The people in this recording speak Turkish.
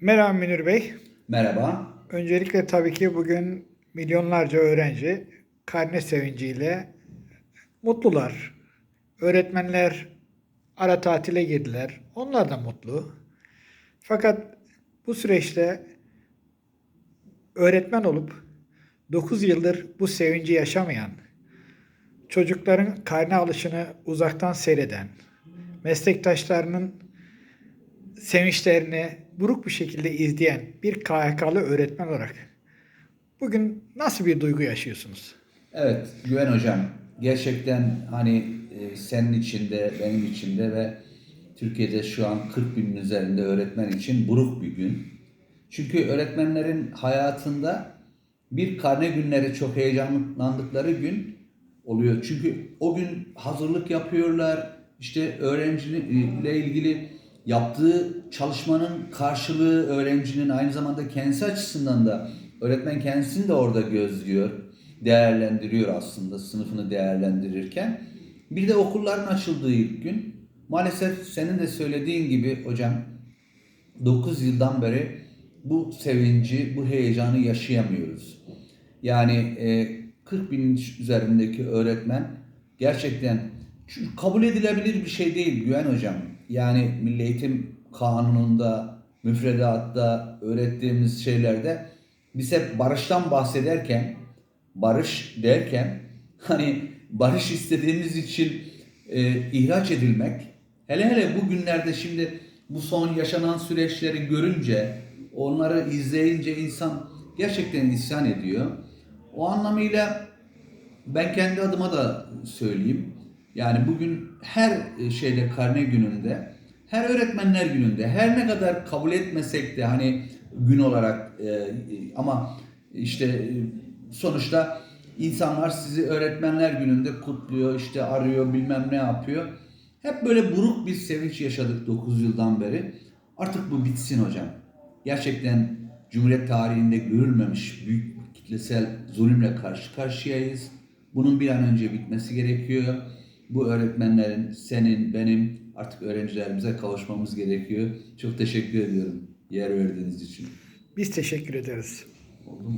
Merhaba Münir Bey. Merhaba. Öncelikle tabii ki bugün milyonlarca öğrenci karne sevinciyle mutlular. Öğretmenler ara tatile girdiler. Onlar da mutlu. Fakat bu süreçte öğretmen olup 9 yıldır bu sevinci yaşamayan, çocukların karne alışını uzaktan seyreden, meslektaşlarının sevinçlerini buruk bir şekilde izleyen bir KHK'lı öğretmen olarak bugün nasıl bir duygu yaşıyorsunuz? Evet Güven Hocam gerçekten hani e, senin içinde benim içinde ve Türkiye'de şu an 40 binin üzerinde öğretmen için buruk bir gün. Çünkü öğretmenlerin hayatında bir karne günleri çok heyecanlandıkları gün oluyor. Çünkü o gün hazırlık yapıyorlar. İşte öğrenciyle ilgili yaptığı çalışmanın karşılığı öğrencinin aynı zamanda kendisi açısından da öğretmen kendisini de orada gözlüyor, değerlendiriyor aslında sınıfını değerlendirirken. Bir de okulların açıldığı ilk gün. Maalesef senin de söylediğin gibi hocam 9 yıldan beri bu sevinci, bu heyecanı yaşayamıyoruz. Yani e, 40 bin üzerindeki öğretmen gerçekten kabul edilebilir bir şey değil Güven Hocam. Yani Milli Eğitim Kanunu'nda, müfredatta, öğrettiğimiz şeylerde biz hep barıştan bahsederken, barış derken hani barış istediğimiz için e, ihraç edilmek, hele hele bu günlerde şimdi bu son yaşanan süreçleri görünce, onları izleyince insan gerçekten isyan ediyor. O anlamıyla ben kendi adıma da söyleyeyim. Yani bugün her şeyde karne gününde, her öğretmenler gününde, her ne kadar kabul etmesek de hani gün olarak e, ama işte e, sonuçta insanlar sizi öğretmenler gününde kutluyor, işte arıyor, bilmem ne yapıyor. Hep böyle buruk bir sevinç yaşadık 9 yıldan beri. Artık bu bitsin hocam. Gerçekten Cumhuriyet tarihinde görülmemiş büyük kitlesel zulümle karşı karşıyayız. Bunun bir an önce bitmesi gerekiyor. Bu öğretmenlerin, senin, benim artık öğrencilerimize kavuşmamız gerekiyor. Çok teşekkür ediyorum yer verdiğiniz için. Biz teşekkür ederiz. Oldu mu?